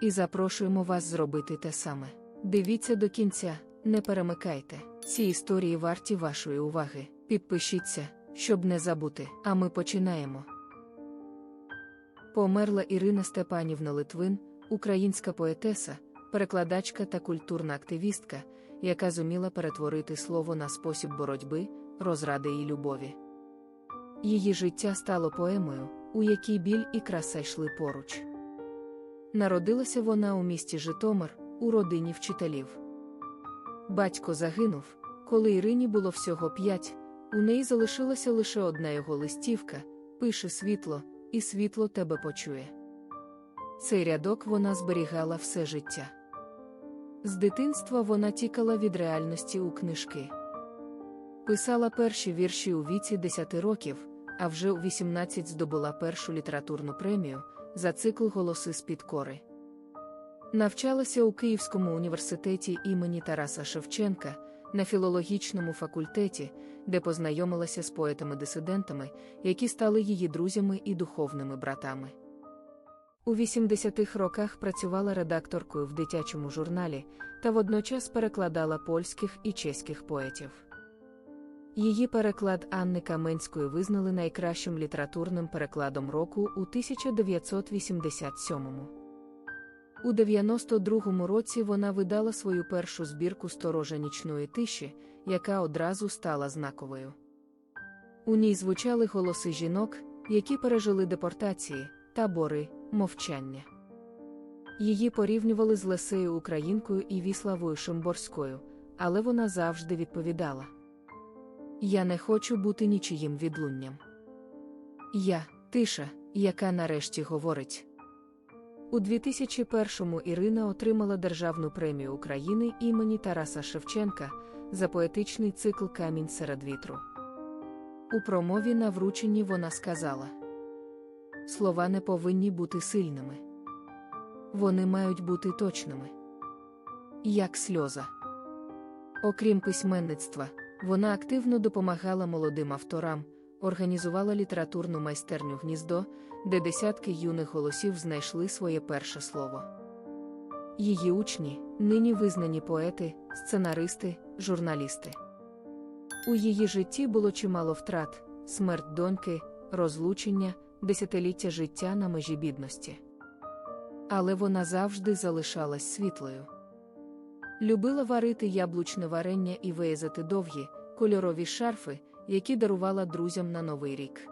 і запрошуємо вас зробити те саме. Дивіться до кінця, не перемикайте. Ці історії варті вашої уваги. Підпишіться, щоб не забути. А ми починаємо. Померла Ірина Степанівна Литвин, українська поетеса, перекладачка та культурна активістка, яка зуміла перетворити слово на спосіб боротьби, розради і любові. Її життя стало поемою, у якій біль і краса йшли поруч. Народилася вона у місті Житомир, у родині вчителів. Батько загинув, коли Ірині було всього п'ять, у неї залишилася лише одна його листівка пише світло, і світло тебе почує. Цей рядок вона зберігала все життя. З дитинства вона тікала від реальності у книжки. Писала перші вірші у віці 10 років, а вже у 18 здобула першу літературну премію за цикл Голоси з-під кори. Навчалася у Київському університеті імені Тараса Шевченка на філологічному факультеті, де познайомилася з поетами-дисидентами, які стали її друзями і духовними братами. У 80-х роках працювала редакторкою в дитячому журналі та водночас перекладала польських і чеських поетів. Її переклад Анни Каменської визнали найкращим літературним перекладом року у 1987-му. У 92-му році вона видала свою першу збірку Сторожа нічної тиші, яка одразу стала знаковою. У ній звучали голоси жінок, які пережили депортації, табори, мовчання. Її порівнювали з Лесею Українкою і Віславою Шимборською, але вона завжди відповідала: Я не хочу бути нічиїм відлунням. Я тиша, яка нарешті говорить. У 2001-му Ірина отримала Державну премію України імені Тараса Шевченка за поетичний цикл Камінь серед вітру. У промові на врученні вона сказала: Слова не повинні бути сильними. Вони мають бути точними. Як сльоза. Окрім письменництва, вона активно допомагала молодим авторам, організувала літературну майстерню гніздо, де десятки юних голосів знайшли своє перше слово. Її учні, нині визнані поети, сценаристи, журналісти. У її житті було чимало втрат, смерть доньки, розлучення, десятиліття життя на межі бідності. Але вона завжди залишалась світлою. Любила варити яблучне варення і виязати довгі, кольорові шарфи, які дарувала друзям на Новий рік.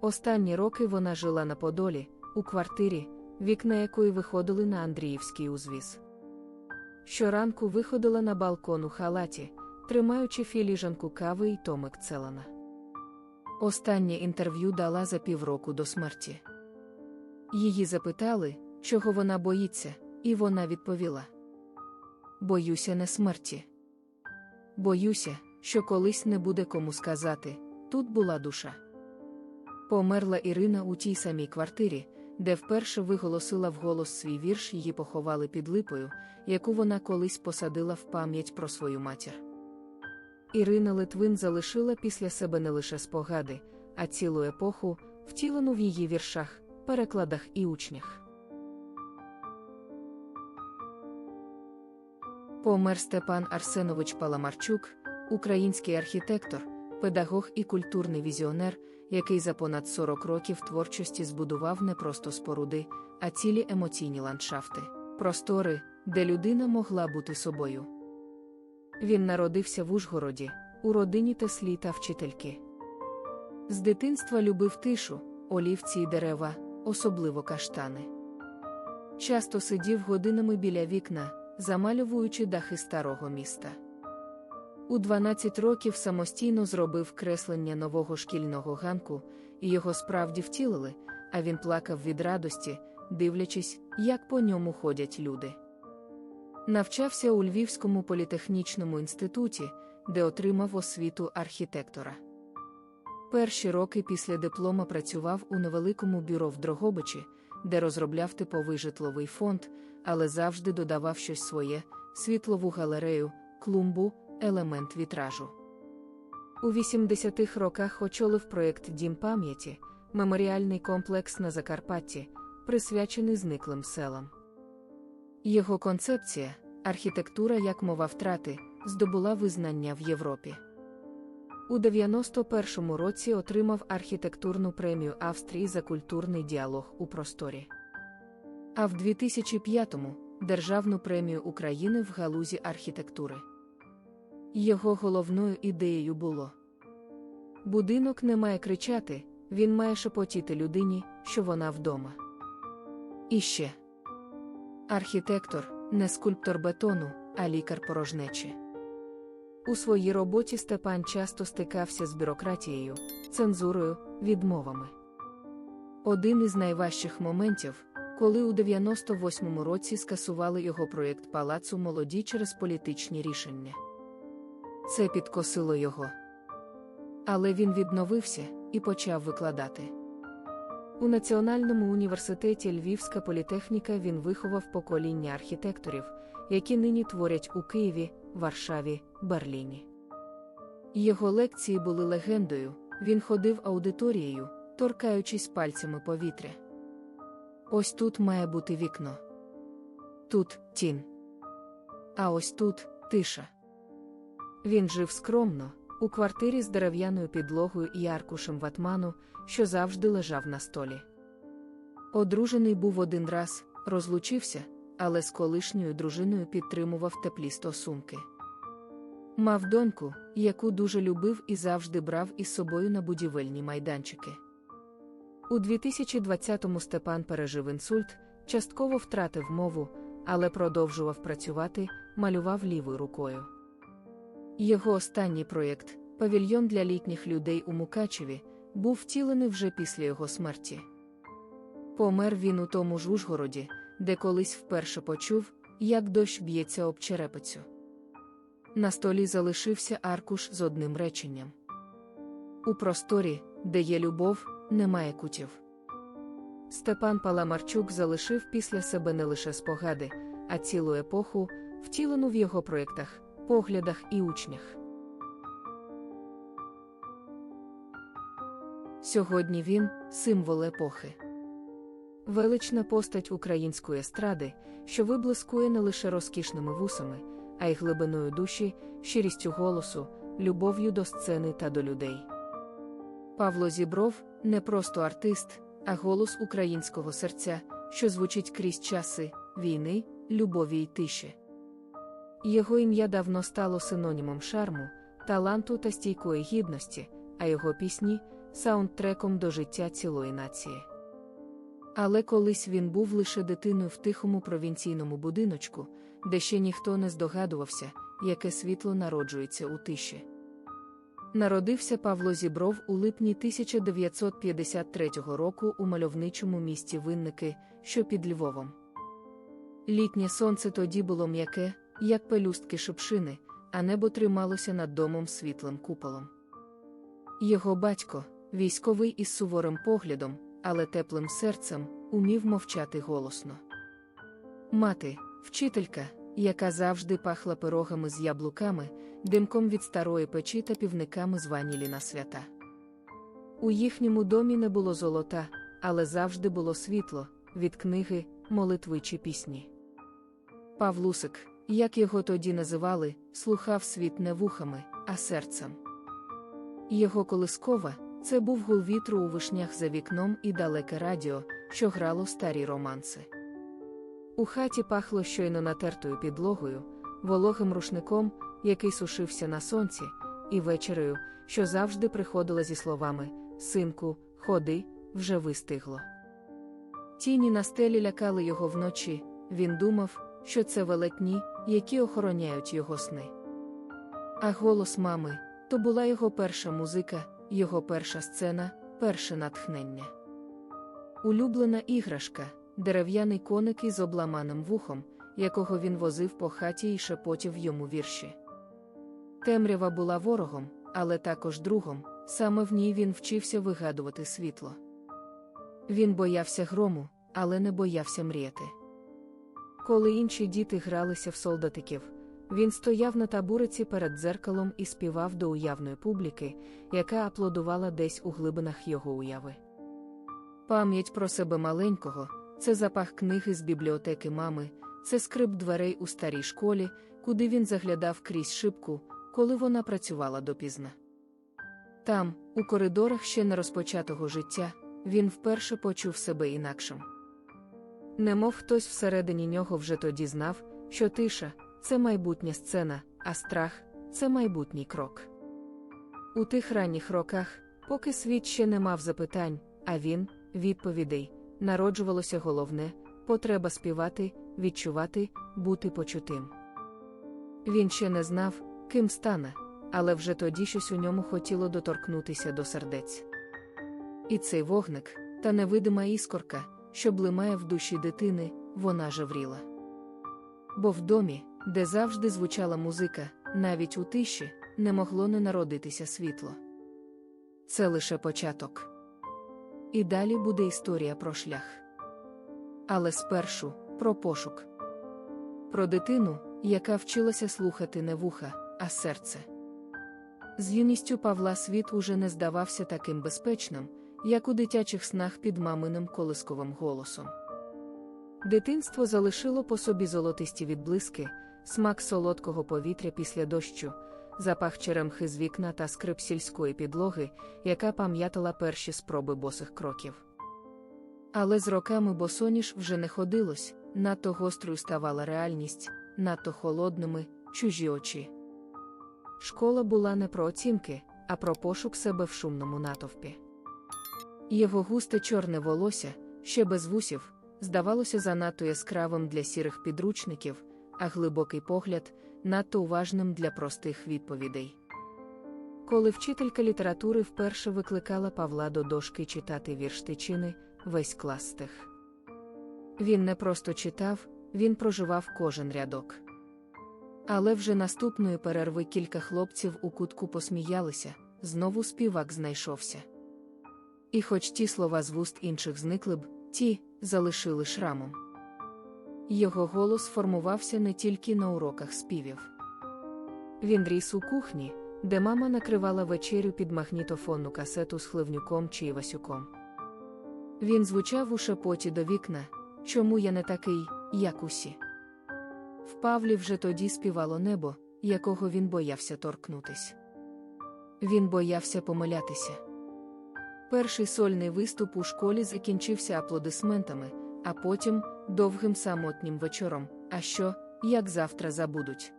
Останні роки вона жила на Подолі, у квартирі, вікна якої виходили на Андріївський узвіз. Щоранку виходила на балкон у халаті, тримаючи філіжанку кави і томик Целана. Останнє інтерв'ю дала за півроку до смерті. Її запитали, чого вона боїться, і вона відповіла: Боюся не смерті. Боюся, що колись не буде кому сказати тут була душа. Померла Ірина у тій самій квартирі, де вперше виголосила вголос свій вірш, її поховали під липою, яку вона колись посадила в пам'ять про свою матір. Ірина Литвин залишила після себе не лише спогади, а цілу епоху, втілену в її віршах, перекладах і учнях. Помер Степан Арсенович Паламарчук, український архітектор, педагог і культурний візіонер, який за понад 40 років творчості збудував не просто споруди, а цілі емоційні ландшафти, простори, де людина могла бути собою. Він народився в Ужгороді, у родині Теслі та вчительки. З дитинства любив тишу, олівці й дерева, особливо каштани. Часто сидів годинами біля вікна, замалюючи дахи старого міста. У 12 років самостійно зробив креслення нового шкільного ганку, і його справді втілили, а він плакав від радості, дивлячись, як по ньому ходять люди. Навчався у Львівському політехнічному інституті, де отримав освіту архітектора. Перші роки після диплома працював у невеликому бюро в Дрогобичі, де розробляв типовий житловий фонд, але завжди додавав щось своє, світлову галерею, клумбу, елемент вітражу. У 80-х роках очолив проєкт Дім пам'яті, меморіальний комплекс на Закарпатті, присвячений зниклим селам. Його концепція, архітектура як мова втрати, здобула визнання в Європі. У 91-му році отримав архітектурну премію Австрії за культурний діалог у просторі. А в 2005-му Державну премію України в галузі архітектури. Його головною ідеєю було будинок не має кричати, він має шепотіти людині, що вона вдома. І ще архітектор не скульптор бетону, а лікар порожнечі. У своїй роботі Степан часто стикався з бюрократією, цензурою, відмовами. Один із найважчих моментів, коли у 98-му році скасували його проєкт палацу молоді через політичні рішення. Це підкосило його. Але він відновився і почав викладати. У Національному університеті Львівська політехніка він виховав покоління архітекторів, які нині творять у Києві, Варшаві, Берліні. Його лекції були легендою, він ходив аудиторією, торкаючись пальцями повітря. Ось тут має бути вікно. Тут тінь. А ось тут тиша. Він жив скромно, у квартирі з дерев'яною підлогою і аркушем ватману, що завжди лежав на столі. Одружений був один раз, розлучився, але з колишньою дружиною підтримував теплі стосунки. Мав доньку, яку дуже любив і завжди брав із собою на будівельні майданчики. У 2020-му Степан пережив інсульт, частково втратив мову, але продовжував працювати, малював лівою рукою. Його останній проєкт павільйон для літніх людей у Мукачеві, був втілений вже після його смерті. Помер він у тому ж Ужгороді, де колись вперше почув, як дощ б'ється об черепицю. На столі залишився аркуш з одним реченням. У просторі, де є любов, немає кутів. Степан Паламарчук залишив після себе не лише спогади, а цілу епоху, втілену в його проєктах, поглядах і учнях. Сьогодні він символ епохи. Велична постать української естради, що виблискує не лише розкішними вусами, а й глибиною душі, щирістю голосу, любов'ю до сцени та до людей. Павло Зібров не просто артист, а голос українського серця, що звучить крізь часи війни, любові й тиші. Його ім'я давно стало синонімом шарму, таланту та стійкої гідності, а його пісні саундтреком до життя цілої нації. Але колись він був лише дитиною в тихому провінційному будиночку, де ще ніхто не здогадувався, яке світло народжується у тиші. Народився Павло Зібров у липні 1953 року у мальовничому місті Винники, що під Львовом. Літнє сонце тоді було м'яке, як пелюстки шипшини, а небо трималося над домом світлим куполом. Його батько, військовий із суворим поглядом, але теплим серцем, умів мовчати голосно. Мати, вчителька, яка завжди пахла пирогами з яблуками, димком від старої печі та півниками з ванілі на свята. У їхньому домі не було золота, але завжди було світло, від книги, молитви чи пісні. Павлусик, як його тоді називали, слухав світ не вухами, а серцем. Його колискова це був гул вітру у вишнях за вікном і далеке радіо, що грало старі романси. У хаті пахло щойно натертою підлогою, вологим рушником, який сушився на сонці, і вечерею, що завжди приходила зі словами Синку, ходи, вже вистигло. Тіні на стелі лякали його вночі, він думав, що це велетні, які охороняють його сни. А голос мами то була його перша музика, його перша сцена, перше натхнення. Улюблена іграшка, дерев'яний коник із обламаним вухом, якого він возив по хаті і шепотів йому вірші. Темрява була ворогом, але також другом, саме в ній він вчився вигадувати світло. Він боявся грому, але не боявся мріяти. Коли інші діти гралися в солдатиків, він стояв на табуриці перед дзеркалом і співав до уявної публіки, яка аплодувала десь у глибинах його уяви. Пам'ять про себе маленького це запах книги з бібліотеки мами, це скрип дверей у старій школі, куди він заглядав крізь шибку, коли вона працювала допізна. Там, у коридорах ще не розпочатого життя, він вперше почув себе інакшим. Немов хтось всередині нього вже тоді знав, що тиша це майбутня сцена, а страх це майбутній крок. У тих ранніх роках, поки світ ще не мав запитань, а він, відповідей, народжувалося головне потреба співати, відчувати, бути почутим. Він ще не знав, ким стане, але вже тоді щось у ньому хотіло доторкнутися до сердець. І цей вогник, та невидима іскорка, що блимає в душі дитини, вона жевріла. Бо в домі, де завжди звучала музика, навіть у тиші, не могло не народитися світло. Це лише початок. І далі буде історія про шлях. Але спершу про пошук, про дитину, яка вчилася слухати не вуха, а серце. З юністю Павла світ уже не здавався таким безпечним, як у дитячих снах під маминим колисковим голосом. Дитинство залишило по собі золотисті відблиски, смак солодкого повітря після дощу, запах черемхи з вікна та скрип сільської підлоги, яка пам'ятала перші спроби босих кроків. Але з роками босоніж вже не ходилось, надто гострою ставала реальність, надто холодними, чужі очі. Школа була не про оцінки, а про пошук себе в шумному натовпі. Його густе чорне волосся, ще без вусів, здавалося занадто яскравим для сірих підручників, а глибокий погляд надто уважним для простих відповідей. Коли вчителька літератури вперше викликала Павла до дошки читати вірш тичини, весь клас стих. Він не просто читав, він проживав кожен рядок. Але вже наступної перерви кілька хлопців у кутку посміялися, знову співак знайшовся. І хоч ті слова з вуст інших зникли б, ті залишили шрамом. Його голос формувався не тільки на уроках співів. Він ріс у кухні, де мама накривала вечерю під магнітофонну касету з хливнюком чи Івасюком. Він звучав у шепоті до вікна, чому я не такий, як усі. В Павлі вже тоді співало небо, якого він боявся торкнутись. Він боявся помилятися. Перший сольний виступ у школі закінчився аплодисментами, а потім довгим самотнім вечором. А що, як завтра забудуть?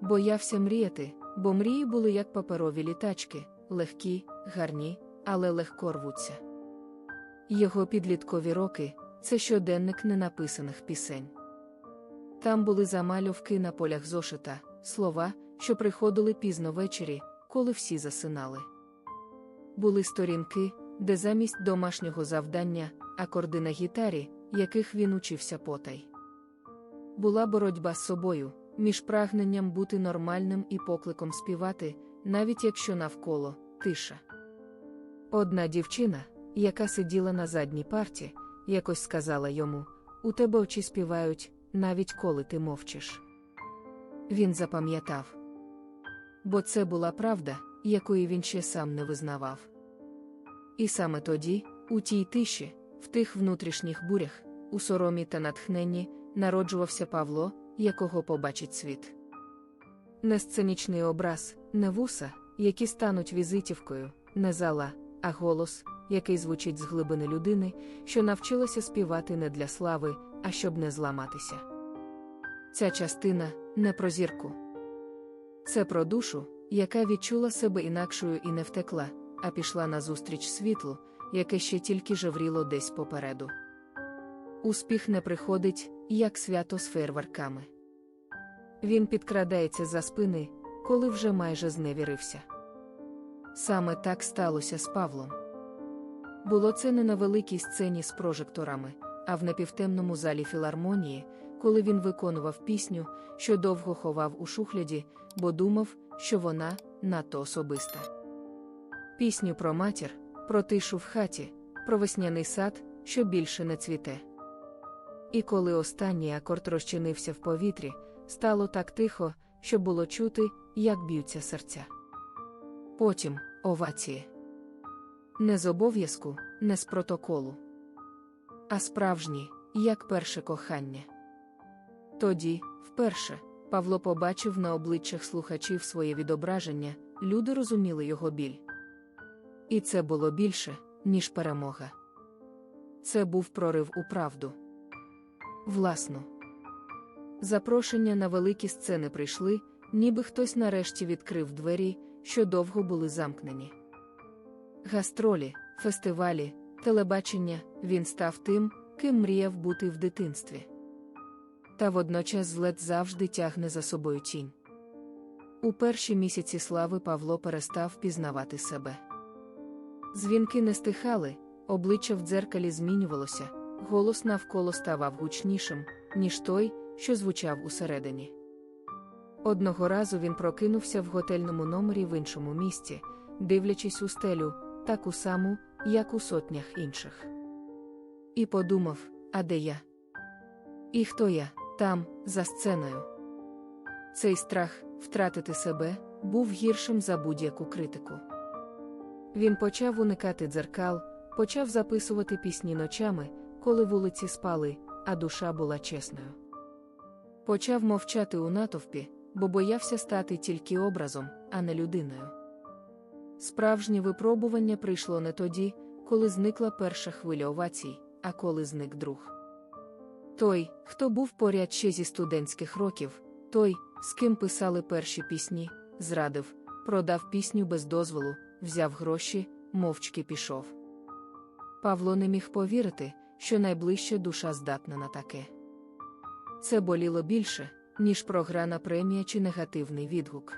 Боявся мріяти, бо мрії були як паперові літачки, легкі, гарні, але легко рвуться. Його підліткові роки це щоденник ненаписаних пісень. Там були замальовки на полях зошита, слова, що приходили пізно ввечері, коли всі засинали. Були сторінки, де замість домашнього завдання, акорди на гітарі, яких він учився потай. Була боротьба з собою, між прагненням бути нормальним і покликом співати, навіть якщо навколо тиша. Одна дівчина, яка сиділа на задній парті, якось сказала йому: У тебе очі співають, навіть коли ти мовчиш. Він запам'ятав. Бо це була правда, якої він ще сам не визнавав. І саме тоді, у тій тиші, в тих внутрішніх бурях, у соромі та натхненні, народжувався Павло, якого побачить світ. Не сценічний образ, не вуса, які стануть візитівкою, не зала, а голос, який звучить з глибини людини, що навчилася співати не для слави, а щоб не зламатися. Ця частина не про зірку. Це про душу, яка відчула себе інакшою і не втекла, а пішла назустріч світлу, яке ще тільки жевріло десь попереду. Успіх не приходить, як свято з фейерверками. Він підкрадається за спини, коли вже майже зневірився. Саме так сталося з Павлом. Було це не на великій сцені з прожекторами, а в напівтемному залі філармонії, коли він виконував пісню, що довго ховав у шухляді, бо думав, що вона надто особиста. Пісню про матір, про тишу в хаті, про весняний сад, що більше не цвіте. І коли останній акорд розчинився в повітрі, стало так тихо, що було чути, як б'ються серця. Потім овації. Не з обов'язку, не з протоколу, а справжні, як перше кохання. Тоді, вперше, Павло побачив на обличчях слухачів своє відображення, люди розуміли його біль. І це було більше, ніж перемога. Це був прорив у правду. Власно. Запрошення на великі сцени прийшли, ніби хтось нарешті відкрив двері, що довго були замкнені. Гастролі, фестивалі, телебачення він став тим, ким мріяв бути в дитинстві. Та водночас злет завжди тягне за собою тінь. У перші місяці слави Павло перестав пізнавати себе. Дзвінки не стихали, обличчя в дзеркалі змінювалося, голос навколо ставав гучнішим, ніж той, що звучав усередині. Одного разу він прокинувся в готельному номері в іншому місті, дивлячись у стелю, таку саму, як у сотнях інших. І подумав: а де я? І хто я там, за сценою? Цей страх втратити себе був гіршим за будь-яку критику. Він почав уникати дзеркал, почав записувати пісні ночами, коли вулиці спали, а душа була чесною. Почав мовчати у натовпі, бо боявся стати тільки образом, а не людиною. Справжнє випробування прийшло не тоді, коли зникла перша хвиля овацій, а коли зник друг. Той, хто був поряд ще зі студентських років, той, з ким писали перші пісні, зрадив, продав пісню без дозволу, взяв гроші, мовчки пішов. Павло не міг повірити, що найближча душа здатна на таке. Це боліло більше, ніж програна премія чи негативний відгук.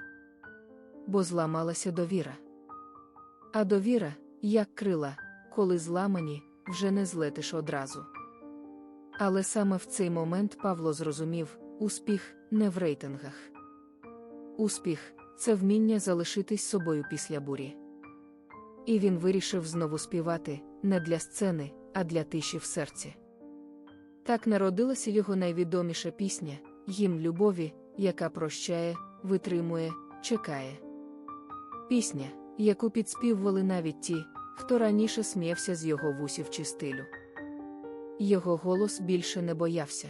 Бо зламалася довіра. А довіра, як крила, коли зламані, вже не злетиш одразу. Але саме в цей момент Павло зрозумів успіх не в рейтингах. Успіх це вміння залишитись собою після бурі. І він вирішив знову співати не для сцени, а для тиші в серці. Так народилася його найвідоміша пісня Гімн любові, яка прощає, витримує, чекає. Пісня, яку підспівували навіть ті, хто раніше сміявся з його вусів чи стилю. Його голос більше не боявся.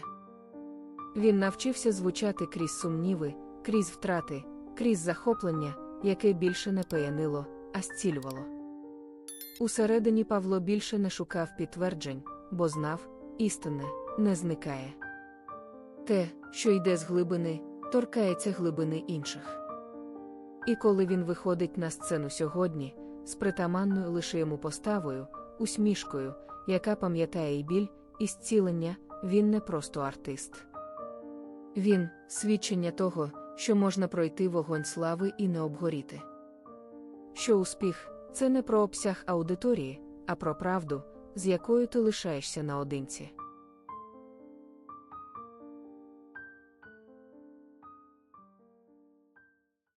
Він навчився звучати крізь сумніви, крізь втрати, крізь захоплення, яке більше не пиянило, а зцілювало. Усередині Павло більше не шукав підтверджень, бо знав, істинне не зникає. Те, що йде з глибини, торкається глибини інших. І коли він виходить на сцену сьогодні, з притаманною лише йому поставою, усмішкою, яка пам'ятає і біль, і зцілення, він не просто артист. Він свідчення того, що можна пройти вогонь слави і не обгоріти. Що успіх це не про обсяг аудиторії, а про правду, з якою ти лишаєшся наодинці.